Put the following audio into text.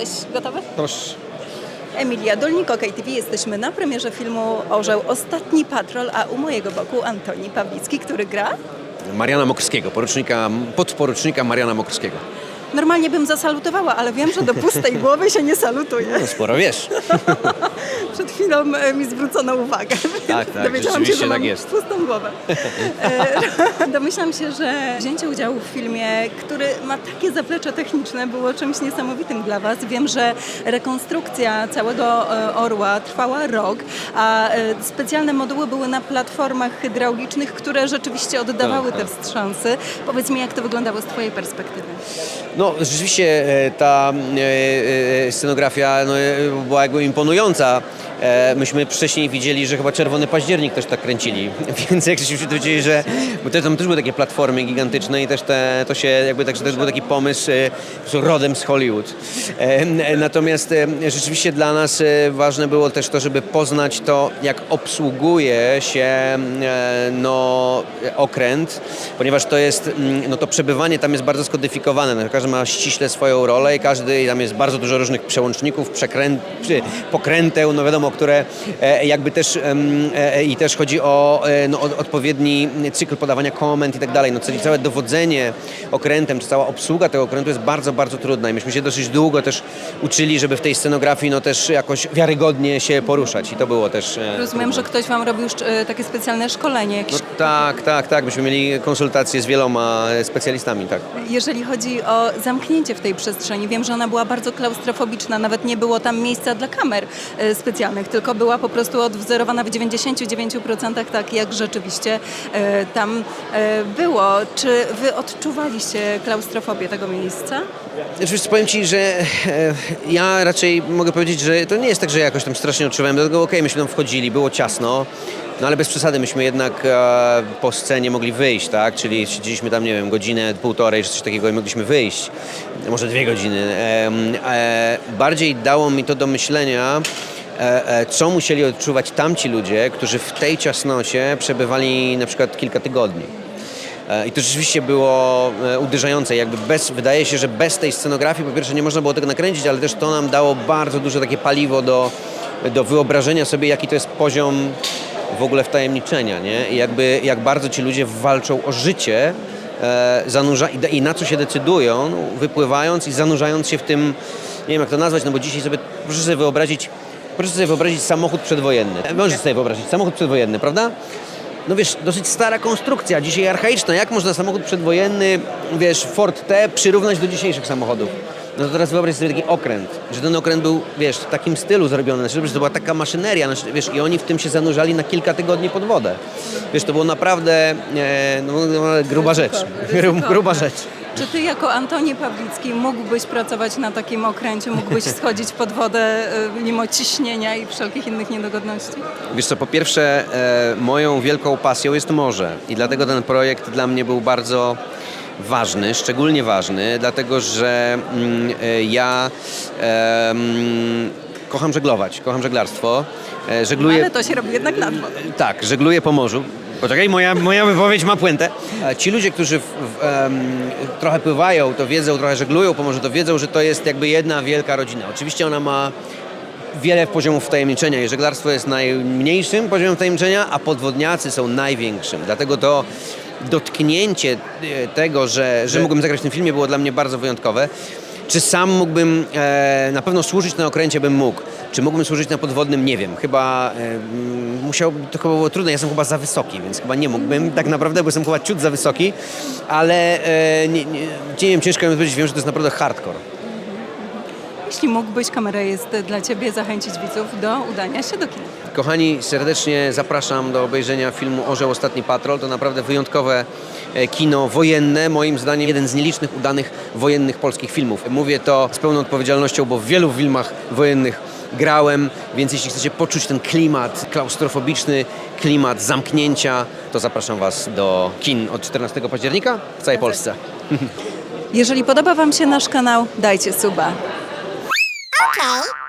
Jesteś gotowy? Proszę. Emilia Dolniko, KTV. Jesteśmy na premierze filmu Orzeł Ostatni Patrol, a u mojego boku Antoni Pawlicki, który gra. Mariana Mokrskiego, porucznika, podporucznika Mariana Mokrskiego. Normalnie bym zasalutowała, ale wiem, że do pustej głowy się nie salutuje. No, sporo wiesz. Przed chwilą e, mi zwrócono uwagę. Tak, tak, Dowiedziałam się, że mam tak jest. pustą głowę. E, Domyślam się, że wzięcie udziału w filmie, który ma takie zaplecze techniczne, było czymś niesamowitym dla Was. Wiem, że rekonstrukcja całego e, orła trwała rok, a specjalne moduły były na platformach hydraulicznych, które rzeczywiście oddawały Tak, te wstrząsy. Powiedz mi, jak to wyglądało z Twojej perspektywy? No rzeczywiście ta scenografia no, była jakby imponująca. E, Myśmy wcześniej widzieli, że chyba Czerwony Październik też tak kręcili, więc jak się dowiedzieli, że bo tam też były takie platformy gigantyczne i też te, to się jakby tak, że też był taki pomysł e, rodem z Hollywood. E, Natomiast rzeczywiście dla nas ważne było też to, żeby poznać to, jak obsługuje się e, no, okręt, ponieważ to jest, mm, no to przebywanie tam jest bardzo skodyfikowane. No, każdy ma ściśle swoją rolę i każdy, tam jest bardzo dużo różnych przełączników, przekręt, pokręteł, no wiadomo, które e, jakby też em, e, i też chodzi o e, no, od- odpowiedni cykl podawania komend i tak dalej. No, czyli całe dowodzenie okrętem, czy cała obsługa tego okrętu jest bardzo, bardzo trudna i myśmy się dosyć długo też uczyli, żeby w tej scenografii no też jakoś wiarygodnie się poruszać i to było też... e, Rozumiem, trudne. że ktoś Wam robił e, takie specjalne szkolenie, jakieś No tak, tak, tak. Myśmy mieli konsultacje z wieloma e, specjalistami, tak. Jeżeli chodzi o zamknięcie w tej przestrzeni, wiem, że ona była bardzo klaustrofobiczna, nawet nie było tam miejsca dla kamer e, specjalnych, tylko była po prostu odwzorowana w 99% tak, jak rzeczywiście e, tam e, było. Czy wy odczuwaliście klaustrofobię tego miejsca? Znaczy, powiem Ci, że e, ja raczej mogę powiedzieć, że to nie jest tak, że jakoś tam strasznie odczuwałem, dlatego okej, myśmy tam wchodzili, było ciasno, no ale bez przesady, myśmy jednak e, po scenie mogli wyjść, tak, czyli siedzieliśmy tam, nie wiem, godzinę, półtorej, czy coś takiego i mogliśmy wyjść, może dwie godziny. Em, e, bardziej dało mi to do myślenia, e, e, co musieli odczuwać tamci ludzie, którzy w tej ciasnocie przebywali na przykład kilka tygodni. E, I to rzeczywiście było e, uderzające. Jakby bez, wydaje się, że bez tej scenografii po pierwsze nie można było tego nakręcić, ale też to nam dało bardzo duże takie paliwo do, do wyobrażenia sobie, jaki to jest poziom w ogóle wtajemniczenia, nie? I jakby, jak bardzo ci ludzie walczą o życie e, zanurza, i, i na co się decydują, wypływając i zanurzając się w tym, nie wiem jak to nazwać, no bo dzisiaj sobie, proszę sobie wyobrazić, proszę sobie wyobrazić samochód przedwojenny. E, Możesz sobie wyobrazić samochód przedwojenny, prawda? no wiesz, dosyć stara konstrukcja, dzisiaj archaiczna. Jak można samochód przedwojenny, wiesz, Ford T przyrównać do dzisiejszych samochodów? No to teraz wyobraź sobie taki okręt, że ten okręt był, wiesz, w takim stylu zrobiony, znaczy, że to była taka maszyneria, znaczy, wiesz, i oni w tym się zanurzali na kilka tygodni pod wodę. Wiesz, to było naprawdę e, no, no, gruba rzecz, gruba rzecz. Czy ty jako Antoni Pawlicki mógłbyś pracować na takim okręcie, mógłbyś schodzić pod wodę e, mimo ciśnienia i wszelkich innych niedogodności? Wiesz co, po pierwsze, e, moją wielką pasją jest morze i dlatego ten projekt dla mnie był bardzo ważny, szczególnie ważny, dlatego że mm, e, ja kocham żeglować, kocham żeglarstwo. E, żegluję, Ale to się robi jednak nad wodą. tak, żegluję po morzu. Poczekaj, moja, moja wypowiedź ma puentę. Ci ludzie, którzy w, w, em, trochę pływają, to wiedzą, trochę żeglują po morzu, to wiedzą, że to jest jakby jedna wielka rodzina. Oczywiście ona ma wiele poziomów wtajemniczenia i żeglarstwo jest najmniejszym poziomem wtajemniczenia, a podwodniacy są największym. Dlatego to dotknięcie e, tego, że, że mógłbym zagrać w tym filmie było dla mnie bardzo wyjątkowe. Czy sam mógłbym, e, na pewno służyć na okręcie bym mógł. Czy mógłbym służyć na podwodnym? Nie wiem. Chyba musiał, to chyba było trudne. Ja jestem chyba za wysoki, więc chyba nie mógłbym. Tak naprawdę, bo jestem chyba ciut za wysoki, ale e, nie, nie, nie wiem, ciężko mi powiedzieć, wiem, że to jest naprawdę hardcore. Jeśli mógłbyś, kamera jest dla ciebie, zachęcić widzów do udania się do kina. Kochani, serdecznie zapraszam do obejrzenia filmu Orzeł Ostatni Patrol. To naprawdę wyjątkowe e, kino wojenne, moim zdaniem jeden z nielicznych udanych wojennych polskich filmów. Mówię to z pełną odpowiedzialnością, bo w wielu filmach wojennych grałem, więc jeśli chcecie poczuć ten klimat klaustrofobiczny, klimat zamknięcia, to zapraszam Was do kin od 14 października w całej Polsce. Jeżeli podoba Wam się nasz kanał, dajcie suba. Okay.